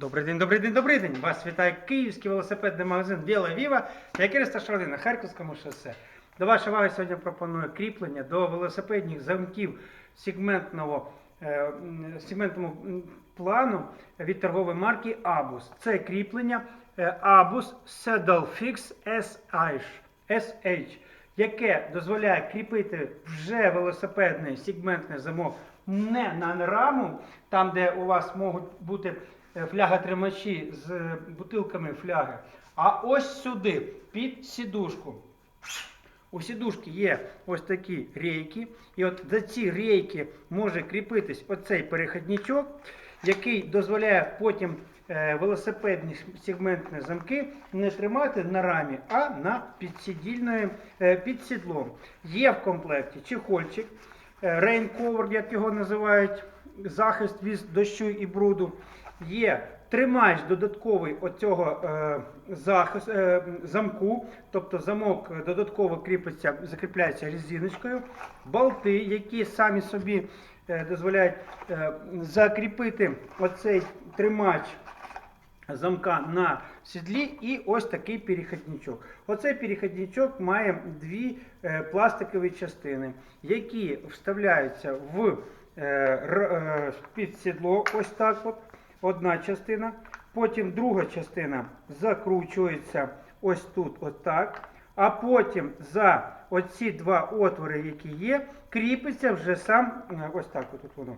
Добрий день, добрий день, добрий день! Вас вітає київський велосипедний магазин Біла Віва, який розташований на Харківському шосе. До вашої уваги сьогодні пропоную кріплення до велосипедних замків сегментного, е, м, плану від торгової марки Abus. Це кріплення е, Abus Saddle Fix SH, SH, яке дозволяє кріпити вже велосипедний сегментний замок не на раму, там, де у вас можуть бути е, фляга-тримачі з е, бутилками фляги, а ось сюди, під сідушку. У сідушки є ось такі рейки, і от до ці рейки може кріпитись оцей переходничок, який дозволяє потім е, велосипедні сегментні замки не тримати на рамі, а на підсидільної, е, під сідлом. Є в комплекті чехольчик, рейнковер, як його називають, захист від дощу і бруду. Є тримач додатковий оцього е, захист, е, замку, тобто замок додатково кріпиться, закріпляється резиночкою, болти, які самі собі е, дозволяють е, закріпити оцей тримач замка на сідлі і ось такий переходничок. Оцей переходничок має дві е, пластикові частини, які вставляються в р- е, під сідло, ось так от, одна частина. Потім друга частина закручується ось тут, отак. А потім за оці два отвори, які є, кріпиться вже сам, ось так от воно.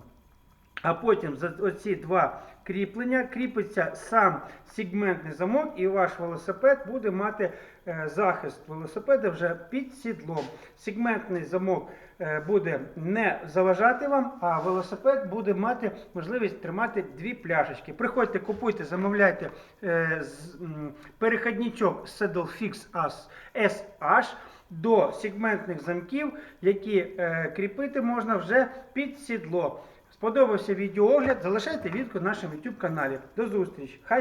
А потім за оці два кріплення кріпиться сам сегментний замок, і ваш велосипед буде мати е, захист велосипеда вже під сідлом. Сегментний замок е, буде не заважати вам, а велосипед буде мати можливість тримати дві пляшечки. Приходьте, купуйте, замовляйте е, переходничок Saddle Fix SH до сегментних замків, які е, кріпити можна вже під сідло. Сподобався відеоогляд, залишайте відгук на нашому YouTube каналі. До зустрічі! Хай